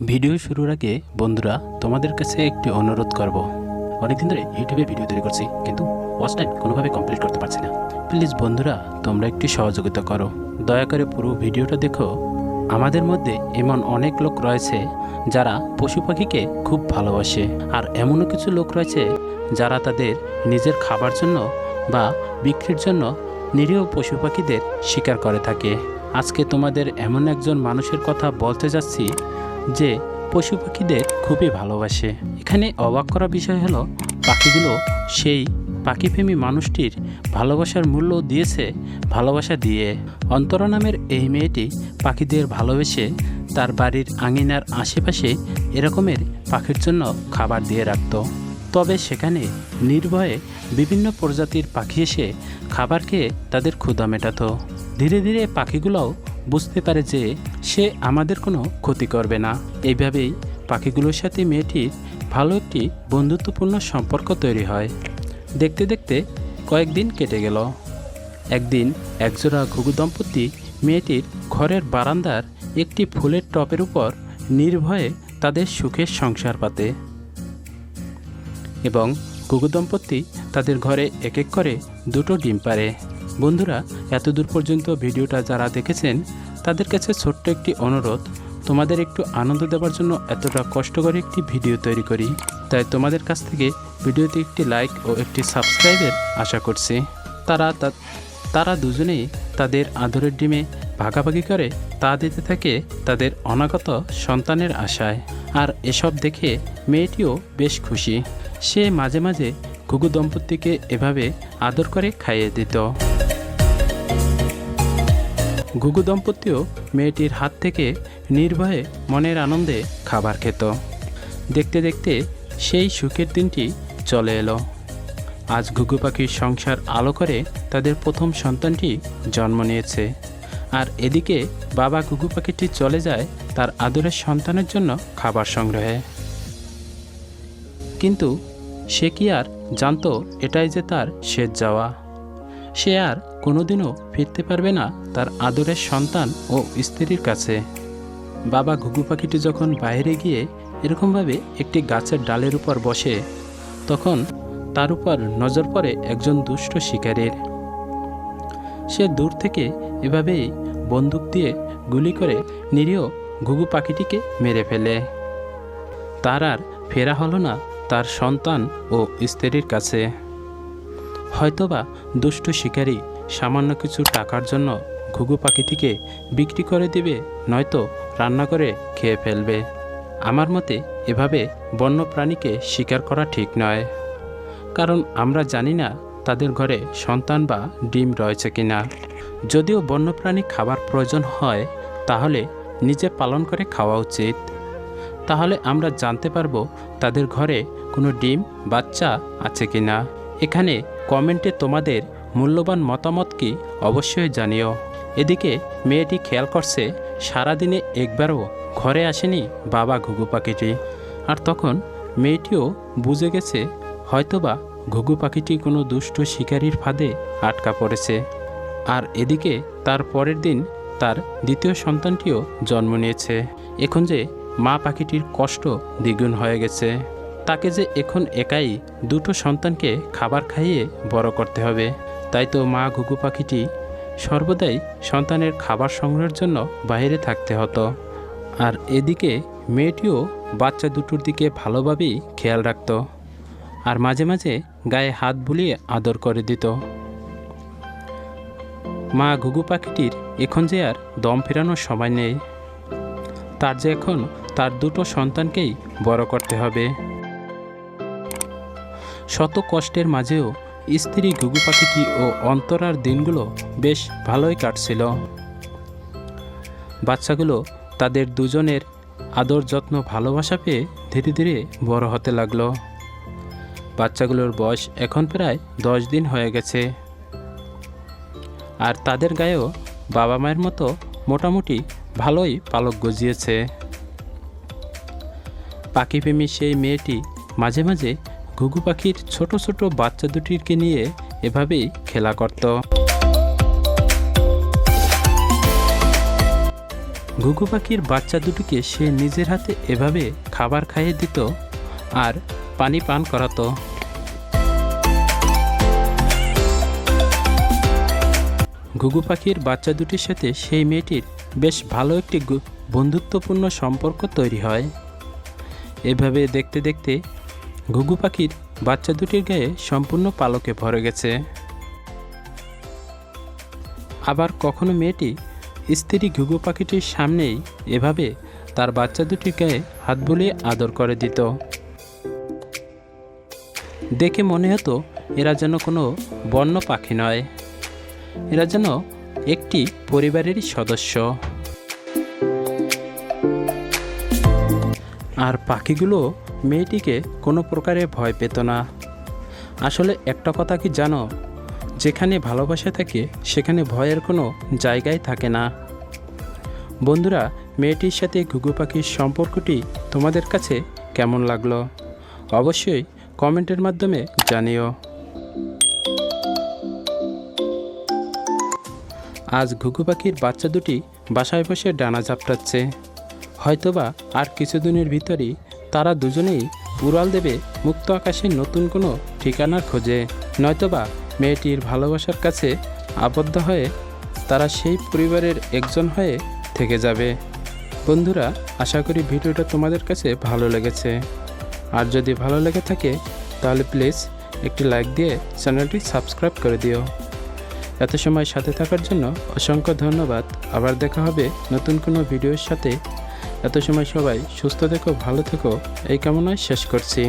Video শুরুর আগে বন্ধুরা, তোমাদের কাছে একটি অনুরোধ করব। অনেকদিন ধরে ইউটিউবে ভিডিও তৈরি করছি, কিন্তু ওয়াচ টাইম কোনোভাবে কমপ্লিট করতে পারছি না। প্লিজ বন্ধুরা, তোমরা একটি সহযোগিতা করো। দয়া করে পুরো ভিডিওটা দেখো। আমাদের মধ্যে এমন অনেক লোক রয়েছে, যারা পশু পাখিকে খুব ভালোবাসে। আর এমনও কিছু লোক রয়েছে, যারা তাদের নিজের খাবার জন্য বা বিক্রির জন্য নিরীহ পশু পাখিদের শিকার করে থাকে। আজকে তোমাদের এমন একজন মানুষের কথা বলতে যাচ্ছি যে পশু পাখিদের খুবই ভালোবাসে। এখানে অবাক করা বিষয় হলো, পাখিগুলো সেই পাখিপ্রেমী মানুষটির ভালোবাসার মূল্য দিয়েছে ভালোবাসা দিয়ে। অন্তরা নামের এই মেয়েটি পাখিদের ভালোবেসে তার বাড়ির আঙিনার আশেপাশে এরকমের পাখির জন্য খাবার দিয়ে রাখত। তবে সেখানে নির্ভয়ে বিভিন্ন প্রজাতির পাখি এসে খাবার খেয়ে তাদের ক্ষুধা মেটাত। ধীরে ধীরে পাখিগুলোও বুঝতে পারে যে সে আমাদের কোনো ক্ষতি করবে না। এইভাবেই পাখিগুলোর সাথে মেয়েটির ভালো একটি বন্ধুত্বপূর্ণ সম্পর্ক তৈরি হয়। দেখতে দেখতে কয়েকদিন কেটে গেল। একদিন একজোড়া ঘুঘু দম্পতি মেয়েটির ঘরের বারান্দার একটি ফুলের টপের উপর নির্ভয়ে তাদের সুখের সংসার পাতে এবং ঘুঘু দম্পতি তাদের ঘরে এক এক করে দুটো ডিম পারে বন্ধুরা, এতদূর পর্যন্ত ভিডিওটা যারা দেখেছেন, তাদের কাছে ছোট্ট একটি অনুরোধ। তোমাদের একটু আনন্দ দেওয়ার জন্য এতটা কষ্ট করে একটি ভিডিও তৈরি করি। তাই তোমাদের কাছ থেকে ভিডিওতে একটি লাইক ও একটি সাবস্ক্রাইবের আশা করছি। তারা তারা দুজনেই তাদের আদরের ডিমে ভাগাভাগি করে তা দিতে থাকে তাদের অনাগত সন্তানের আশায়। আর এসব দেখে মেয়েটিও বেশ খুশি। সে মাঝে মাঝে ঘুঘু দম্পতিকে এভাবে আদর করে খাইয়ে দিত। ঘুঘু দম্পতিও মেয়েটির হাত থেকে নির্ভয়ে মনের আনন্দে খাবার খেত। দেখতে দেখতে সেই সুখের দিনটি চলে এলো। আজ ঘুঘু পাখির সংসার আলো করে তাদের প্রথম সন্তানটি জন্ম নিয়েছে। আর এদিকে বাবা ঘুঘু পাখিটি চলে যায় তার আদরের সন্তানের জন্য খাবার সংগ্রহে। কিন্তু সে কি আর জানতো এটাই যে তার শেষ যাওয়া। সে আর কোনোদিনও ফিরতে পারবে না তার আদরের সন্তান ও স্ত্রীর কাছে। বাবা ঘুঘু পাখিটি যখন বাইরে গিয়ে এরকমভাবে একটি গাছের ডালের উপর বসে, তখন তার উপর নজর পড়ে একজন দুষ্ট শিকারের। সে দূর থেকে এভাবেই বন্দুক দিয়ে গুলি করে নিরীহ ঘুঘু পাখিটিকে মেরে ফেলে। তার আর ফেরা হলো না তার সন্তান ও স্ত্রীর কাছে। হয়তোবা দুষ্ট শিকারী সামান্য কিছু টাকার জন্য ঘুঘু পাখিটিকে বিক্রি করে দিবে, নয়তো রান্না করে খেয়ে ফেলবে। আমার মতে এভাবে বন্য প্রাণীকে শিকার করা ঠিক নয়। কারণ আমরা জানি না তাদের ঘরে সন্তান বা ডিম রয়েছে কিনা। যদিও বন্যপ্রাণী খাবার প্রয়োজন হয়, তাহলে নিজে পালন করে খাওয়া উচিত। তাহলে আমরা জানতে পারব তাদের ঘরে কোনো ডিম, বাচ্চা আছে কিনা। এখানে কমেন্টে তোমাদের মূল্যবান মতামত কি অবশ্যই জানিও। এদিকে মেয়েটি খেয়াল করছে, সারাদিনে একবারও ঘরে আসেনি বাবা ঘুঘু পাখিটি। আর তখন মেয়েটিও বুঝে গেছে, হয়তোবা ঘুঘু পাখিটি কোনো দুষ্ট শিকারীর ফাঁদে আটকা পড়েছে। আর এদিকে তার পরের দিন তার দ্বিতীয় সন্তানটিও জন্ম নিয়েছে। এখন যে মা পাখিটির কষ্ট দ্বিগুণ হয়ে গেছে। তাকে যে এখন একাই দুটো সন্তানকে খাবার খাইয়ে বড় করতে হবে, তাই তো মা ঘুঘু পাখিটি সর্বদাই সন্তানের খাবার সংগ্রহের জন্য বাইরে থাকতে হতো। আর এদিকে মেয়েটিও বাচ্চা দুটোর দিকে ভালোভাবেই খেয়াল রাখত আর মাঝে মাঝে গায়ে হাত বুলিয়ে আদর করে দিত। মা ঘুঘু পাখিটির এখন যে আর দম ফেরানোর সময় নেই, তার যে এখন তার দুটো সন্তানকেই বড় করতে হবে। শত কষ্টের মাঝেও স্ত্রী ঘুঘু পাখিটি ও অন্তরার দিনগুলো বেশ ভালোই কাটছিল। বাচ্চাগুলো তাদের দুজনের আদর যত্ন ভালোবাসা পেয়ে ধীরে ধীরে বড় হতে লাগল। বাচ্চাগুলোর বয়স এখন প্রায় দশ দিন হয়ে গেছে। আর তাদের গায়েও বাবা মায়ের মতো মোটামুটি ভালোই পালক গজিয়েছে। পাখিপ্রেমী সেই মেয়েটি মাঝে মাঝে ঘুঘু পাখির ছোট ছোট বাচ্চা দুটিকে নিয়ে এভাবেই খেলা করত। ঘুঘু পাখির বাচ্চা দুটিকে সে নিজের হাতে এভাবে খাবার খাইয়ে দিত আর পানি পান করাতো। ঘুঘু পাখির বাচ্চা দুটির সাথে সেই মেয়েটির বেশ ভালো একটি বন্ধুত্বপূর্ণ সম্পর্ক তৈরি হয়। এভাবে দেখতে দেখতে ঘুঘু পাখির বাচ্চা দুটির গায়ে সম্পূর্ণ পালকে ভরে গেছে। আবার কখনো মেয়েটি স্ত্রী ঘুঘু পাখিটির সামনেই এভাবে তার বাচ্চা দুটির গায়ে হাত বুলিয়ে আদর করে দিত। দেখে মনে হতো এরা যেন কোনো বন্য পাখি নয়। এরা যেন একটি পরিবারেরই সদস্য। আর পাখিগুলো মেয়েটিকে কোনো প্রকারে ভয় পেত না। আসলে একটা কথা কি জানো? যেখানে ভালোবাসা থাকে, সেখানে ভয়ের কোনো জায়গায় থাকে না। বন্ধুরা, মেয়েটির সাথে ঘুঘু পাখির সম্পর্কটি তোমাদের কাছে কেমন লাগল? অবশ্যই কমেন্টের মাধ্যমে জানিও। আজ ঘুঘু পাখির বাচ্চা দুটি বাসায় বসে ডানা ঝাপটাচ্ছে। হয়তোবা আর কিছুদিনের ভিতরেই তারা দুজনেই উড়াল দেবে মুক্ত আকাশের নতুন কোনো ঠিকানার খোঁজে। নয়তোবা মেয়েটির ভালোবাসার কাছে আবদ্ধ হয়ে তারা সেই পরিবারের একজন হয়ে থেকে যাবে। বন্ধুরা, আশা করি ভিডিওটা তোমাদের কাছে ভালো লেগেছে। আর যদি ভালো লেগে থাকে, তাহলে প্লিজ একটি লাইক দিয়ে চ্যানেলটি সাবস্ক্রাইব করে দিও। এত সময় সাথে থাকার জন্য অসংখ্য ধন্যবাদ। আবার দেখা হবে নতুন কোনো ভিডিওর সাথে। এত সময় সবাই সুস্থ থেকো ভালো থেকো এই কামনায় শেষ করছি।